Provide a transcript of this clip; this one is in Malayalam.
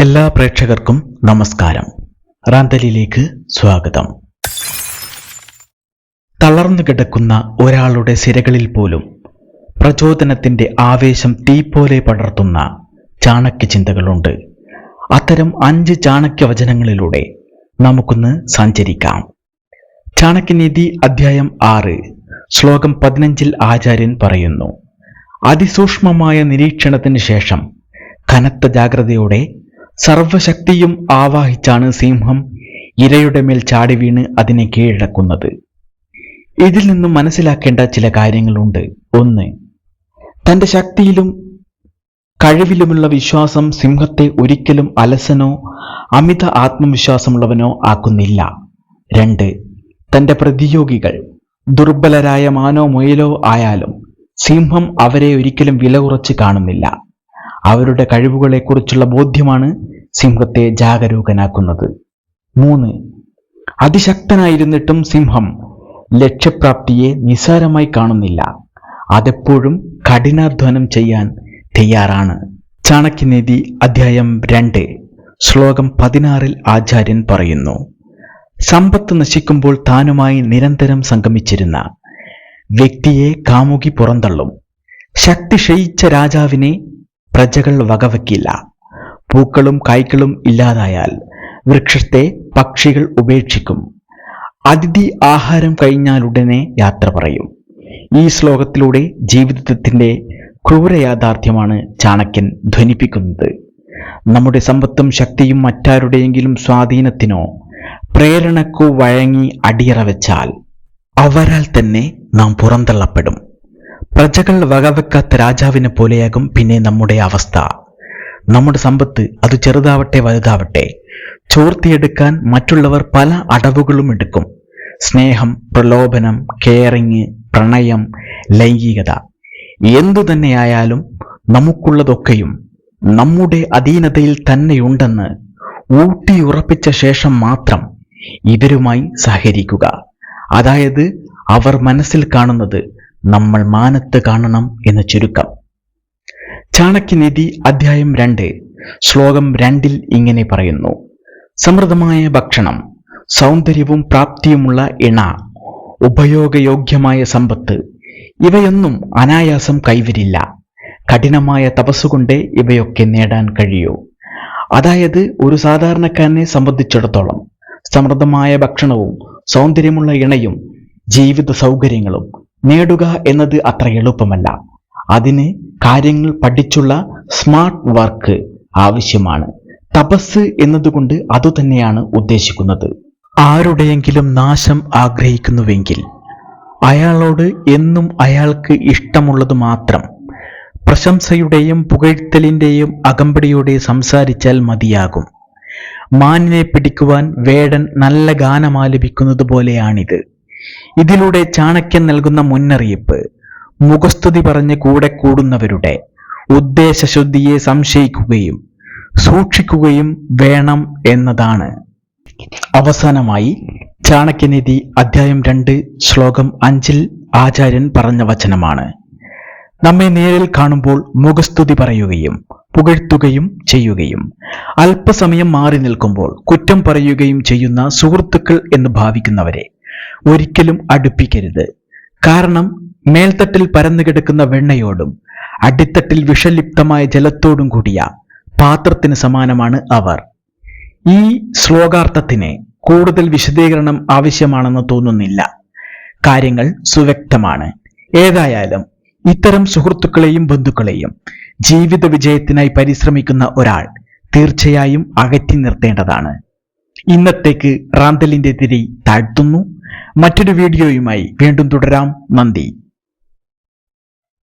എല്ലാ പ്രേക്ഷകർക്കും നമസ്കാരം. റാന്തലിലേക്ക് സ്വാഗതം. തളർന്നു കിടക്കുന്ന ഒരാളുടെ സിരകളിൽ പോലും പ്രചോദനത്തിന്റെ ആവേശം തീ പോലെ പടർത്തുന്ന ചാണക്യ ചിന്തകളുണ്ട്. അത്തരം അഞ്ച് ചാണക്യ വചനങ്ങളിലൂടെ നമുക്കൊന്ന് സഞ്ചരിക്കാം. ചാണക്യനീതി അധ്യായം ആറ് ശ്ലോകം പതിനഞ്ചിൽ ആചാര്യൻ പറയുന്നു അതിസൂക്ഷ്മമായ നിരീക്ഷണത്തിന് ശേഷം കനത്ത ജാഗ്രതയോടെ സർവശക്തിയും ആവാഹിച്ചാണ് സിംഹം ഇരയുടെ മേൽ ചാടി വീണ് അതിനെ കീഴടക്കുന്നത്. ഇതിൽ നിന്നും മനസ്സിലാക്കേണ്ട ചില കാര്യങ്ങളുണ്ട്. ഒന്ന് തന്റെ ശക്തിയിലും കഴിവിലുമുള്ള വിശ്വാസം സിംഹത്തെ ഒരിക്കലും അലസനോ അമിത ആത്മവിശ്വാസമുള്ളവനോ ആക്കുന്നില്ല. രണ്ട് തന്റെ പ്രതിയോഗികൾ ദുർബലരായ മാനോ മുയലോ ആയാലും സിംഹം അവരെ ഒരിക്കലും വില കുറച്ച് കാണുന്നില്ല. അവരുടെ കഴിവുകളെക്കുറിച്ചുള്ള ബോധ്യമാണ് സിംഹത്തെ ജാഗരൂകനാക്കുന്നത്. മൂന്ന് അതിശക്തനായിരുന്നിട്ടും സിംഹം ലക്ഷ്യപ്രാപ്തിയെ നിസ്സാരമായി കാണുന്നില്ല. അതെപ്പോഴും കഠിനാധ്വാനം ചെയ്യാൻ തയ്യാറാണ്. ചാണക്യനീതി അധ്യായം രണ്ട് ശ്ലോകം പതിനാറിൽ ആചാര്യൻ പറയുന്നു സമ്പത്ത് നശിക്കുമ്പോൾ താനുമായി നിരന്തരം സംഗമിച്ചിരുന്ന വ്യക്തിയെ കാമുകി പുറന്തള്ളും. ശക്തി ക്ഷയിച്ച രാജാവിനെ പ്രജകൾ വകവയ്ക്കില്ല പൂക്കളും കായ്ക്കളും ഇല്ലാതായാൽ വൃക്ഷത്തെ പക്ഷികൾ ഉപേക്ഷിക്കും. അതിഥി ആഹാരം കഴിഞ്ഞാലുടനെ യാത്ര പറയും. ഈ ശ്ലോകത്തിലൂടെ ജീവിതത്തിന്റെ ക്രൂര യാഥാർത്ഥ്യമാണ് ചാണക്യൻ ധ്വനിപ്പിക്കുന്നത്. നമ്മുടെ സമ്പത്തും ശക്തിയും മറ്റാരുടെയെങ്കിലും സ്വാധീനത്തിനോ പ്രേരണക്കോ വഴങ്ങി അടിയറ വെച്ചാൽ അവരാൽ തന്നെ നാം പുറന്തള്ളപ്പെടും. പ്രജകൾ വകവെക്കാത്ത രാജാവിനെ പോലെയാകും പിന്നെ നമ്മുടെ അവസ്ഥ. നമ്മുടെ സമ്പത്ത് അത് ചെറുതാവട്ടെ വലുതാവട്ടെ. ചോർത്തിയെടുക്കാൻ മറ്റുള്ളവർ പല അടവുകളും എടുക്കും. സ്നേഹം പ്രലോഭനം കെയറിങ് പ്രണയം ലൈംഗികത. എന്തു തന്നെയായാലും നമുക്കുള്ളതൊക്കെയും നമ്മുടെ അധീനതയിൽ തന്നെയുണ്ടെന്ന് ഊട്ടിയുറപ്പിച്ച ശേഷം മാത്രം ഇവരുമായി സഹകരിക്കുക. അതായത് അവർ മനസ്സിൽ കാണുന്നത് നമ്മൾ മാനത്ത് കാണണം എന്ന് ചുരുക്കം. ചാണക്യനീതി അധ്യായം രണ്ട്. ശ്ലോകം രണ്ടിൽ ഇങ്ങനെ പറയുന്നു. സമൃദ്ധമായ ഭക്ഷണം സൗന്ദര്യവും പ്രാപ്തിയുമുള്ള ഇണ ഉപയോഗയോഗ്യമായ സമ്പത്ത് ഇവയൊന്നും അനായാസം കൈവരില്ല. കഠിനമായ തപസ്സുകൊണ്ട് ഇവയൊക്കെ നേടാൻ കഴിയൂ. അതായത് ഒരു സാധാരണക്കാരനെ സംബന്ധിച്ചിടത്തോളം സമൃദ്ധമായ ഭക്ഷണവും സൗന്ദര്യമുള്ള ഇണയും ജീവിത സൗകര്യങ്ങളും നേടുക എന്നത് അത്ര എളുപ്പമല്ല. അതിന് കാര്യങ്ങൾ പഠിച്ചുള്ള സ്മാർട്ട് വർക്ക് ആവശ്യമാണ്. തപസ് എന്നതുകൊണ്ട് അതുതന്നെയാണ് ഉദ്ദേശിക്കുന്നത്. ആരുടെയെങ്കിലും നാശം ആഗ്രഹിക്കുന്നുവെങ്കിൽ അയാളോട് എന്നും അയാൾക്ക് ഇഷ്ടമുള്ളത് മാത്രം പ്രശംസയുടെയും പുകഴ്ത്തലിന്റെയും അകമ്പടിയോടെ സംസാരിച്ചാൽ മതിയാകും. മാനിനെ പിടിക്കുവാൻ വേടൻ നല്ല ഗാനമാലപിക്കുന്നത് പോലെയാണിത് ഇതിലൂടെ ചാണക്യൻ നൽകുന്ന മുന്നറിയിപ്പ് മുഖസ്തുതി പറഞ്ഞ് കൂടെ കൂടുന്നവരുടെ ഉദ്ദേശശുദ്ധിയെ സംശയിക്കുകയും സൂക്ഷിക്കുകയും വേണം എന്നതാണ്. അവസാനമായി ചാണക്യനിധി അധ്യായം രണ്ട് ശ്ലോകം അഞ്ചിൽ ആചാര്യൻ പറഞ്ഞ വചനമാണ്. നമ്മെ നേരിൽ കാണുമ്പോൾ മുഖസ്തുതി പറയുകയും പുകഴ്ത്തുകയും ചെയ്യുകയും അല്പസമയം മാറി നിൽക്കുമ്പോൾ കുറ്റം പറയുകയും ചെയ്യുന്ന സുഹൃത്തുക്കൾ എന്ന് ഭാവിക്കുന്നവരെ ഒരിക്കലും അടുപ്പിക്കരുത്. കാരണം മേൽത്തട്ടിൽ പരന്നു കിടക്കുന്ന വെണ്ണയോടും അടിത്തട്ടിൽ വിഷലിപ്തമായ ജലത്തോടും കൂടിയ പാത്രത്തിന് സമാനമാണ് അവർ. ഈ ശ്ലോകാർത്ഥത്തിന് കൂടുതൽ വിശദീകരണം ആവശ്യമാണെന്ന് തോന്നുന്നില്ല. കാര്യങ്ങൾ സുവ്യക്തമാണ്. ഏതായാലും ഇത്തരം സുഹൃത്തുക്കളെയും ബന്ധുക്കളെയും ജീവിത വിജയത്തിനായി പരിശ്രമിക്കുന്ന ഒരാൾ തീർച്ചയായും അകറ്റി നിർത്തേണ്ടതാണ്. ഇന്നത്തേക്ക് റാന്തലിന്റെ തിരി താഴ്ത്തുന്നു. മറ്റൊരു വീഡിയോയുമായി വീണ്ടും തുടരാം. നന്ദി.